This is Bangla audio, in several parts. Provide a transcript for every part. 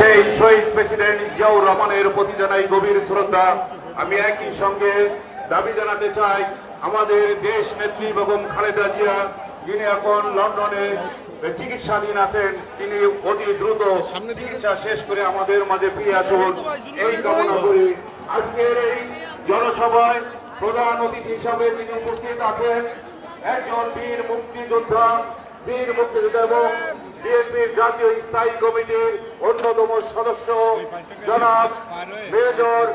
সেই শহীদ প্রেসিডেন্ট জিয়াউর রহমানের প্রতি জানাই গভীর শ্রদ্ধা। আমি একই সঙ্গে দাবি জানাতে চাই, আমাদের দেশ নেত্রী বেগম খালেদা জিয়া, যিনি এখন লন্ডনে চিকিৎসাধীন আছেন, তিনি অতি দ্রুত চিকিৎসা শেষ করে আমাদের মাঝে ফিরে আসুন। এই কামনা করি। আজকের এই জনসভায় প্রধান অতিথি হিসাবে তিনি উপস্থিত আছেন, একজন বীর মুক্তিযোদ্ধা বীর মুক্তিযোদ্ধা এবং বিএনপির জাতীয় স্থায়ী কমিটির অন্যতম সদস্য জনাব মেজর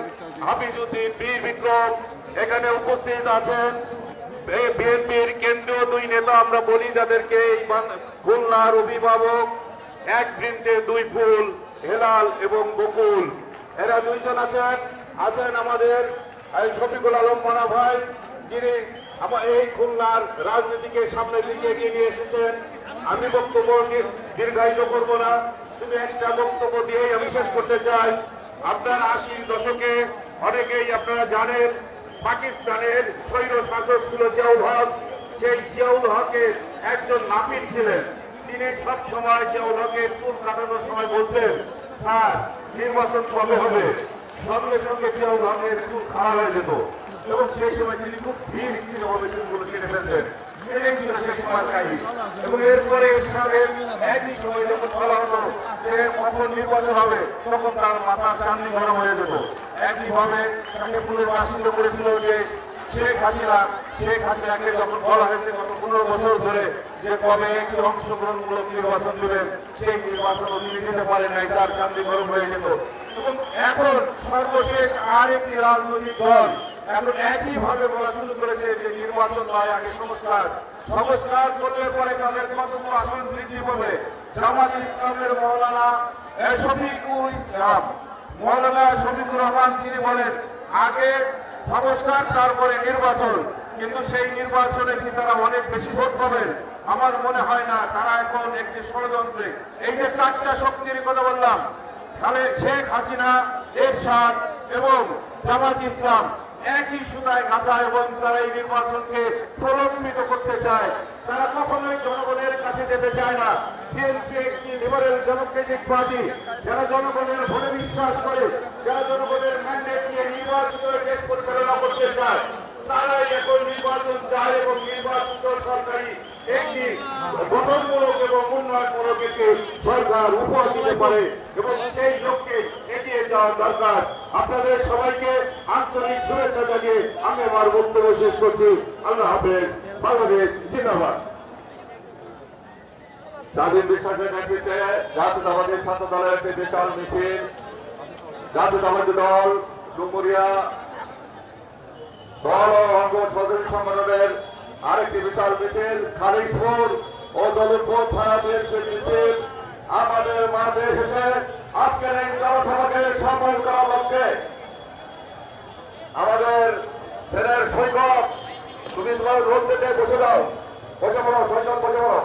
হাফিজুদ্দিন বীর বিক্রম। এখানে উপস্থিত আছেন বিএনপির কেন্দ্রীয় দুই নেতা। আমরা বলি যাদেরকে খুলনার অভিভাবক। এক বৃন্তে দুই ফুল, হেলাল এবং বকুল। এরা দুইজন আছেন। আছেন আমাদের শফিকুল আলম মানা ভাই, যিনি আমার এই খুলনার রাজনীতিকে সামনে দিকে এগিয়ে নিয়ে এসেছেন। আমি বক্তব্য দীর্ঘায়িত করব না। শুধু একটা বক্তব্য দিয়েই আমি শেষ করতে চাই। আপনার আশির দশকে অনেকেই আপনারা জানেন, পাকিস্তানের স্বৈর শাসক ছিল জিয়াউল হক। সেই জিয়াউল হকের একজন নাপিত ছিলেন। তিনি সব সময় জিয়াউল হকের চুল কাটানোর সময় বলতেন, স্যার, নির্বাচন কবে হবে? সঙ্গে সঙ্গে জিয়াউল হকের চুল খারাপ হয়ে যেত। এবং সেই সময় তিনি খুব ধীর স্থির ভাবে চুলগুলো কেটে ফেলতেন হবে, তখন তার মাথার যে শেখ হাসিনা। শেখ হাসিনাকে যখন বলা হয়েছে গত পনেরো ধরে যে কবে একটি অংশগ্রহণমূলক নির্বাচন দেবেন, সেই নির্বাচন তিনি দিতে পারেন নাই, তার সামনে গরম হয়ে যেত এখন সর্বশেষ আর একটি রাজনৈতিক দল এখন একইভাবে বলা শুরু করেছে যে নির্বাচন নয়, আগে সংস্কার। সংস্কার করলে পরে তাদের কতগুলো আসন বৃদ্ধি পাবে জামাত ইসলামের মৌলানা শফিকুল ইসলাম। মৌলানা শফিকুর রহমান, তিনি বলেন, আগে সংস্কার, তারপরে নির্বাচন। কিন্তু সেই নির্বাচনে কি তারা অনেক বেশি ভোট পাবেন? আমার মনে হয় না, তারা এখন একটি ষড়যন্ত্রে। এই যে চারটা শক্তির কথা বললাম শেখ হাসিনা, এরশাদ এবং জামাত ইসলাম একই সুতায় গাঁথা এবং তারা এই নির্বাচনকে প্রলম্বিত করতে চায়। তারা কখনোই জনগণের কাছে যেতে চায় না। লিবারেল ডেমোক্রেটিক পার্টি যারা জনগণের ভোটে বিশ্বাস করে, যারা জনগণের ম্যান্ডেট নিয়ে পরিচালনা করতে চায়, তারাই এখন নির্বাচন চায় এবং সরকারি একটি গঠনমূলক এবং সরকার উপহার দিতে পারে এবং সেই লক্ষ্যে এগিয়ে যাওয়া দরকার। আপনাদের সবাইকে আন্তরিক শুভেচ্ছা জানিয়ে আমি আমার বক্তব্য শেষ করছি। আল্লাহ হাফেজ। বাংলাদেশ জিন্দাবাদ। স্বাধীন বিশ্বাসের নেতৃত্বে জাতীয়তাবাদী ছাত্র দলের একটি বিশাল মিছিল জাতীয়তাবাদী দল ডুমুরিয়া দল ও অঙ্গ সদস্য সংগঠনের আরেকটি বিশাল মিছিল খালিশপুর ও থানা বিএনপির মিছিল আমাদের মাঝে এসেছে। আজকের এই জনসভাকে করার লক্ষ্যে আমাদের ছেলের সৈকত, তুমি তোমার রোদ পেতে বসে দাও। বসে পড়ো, সৈকত বসে পড়ো।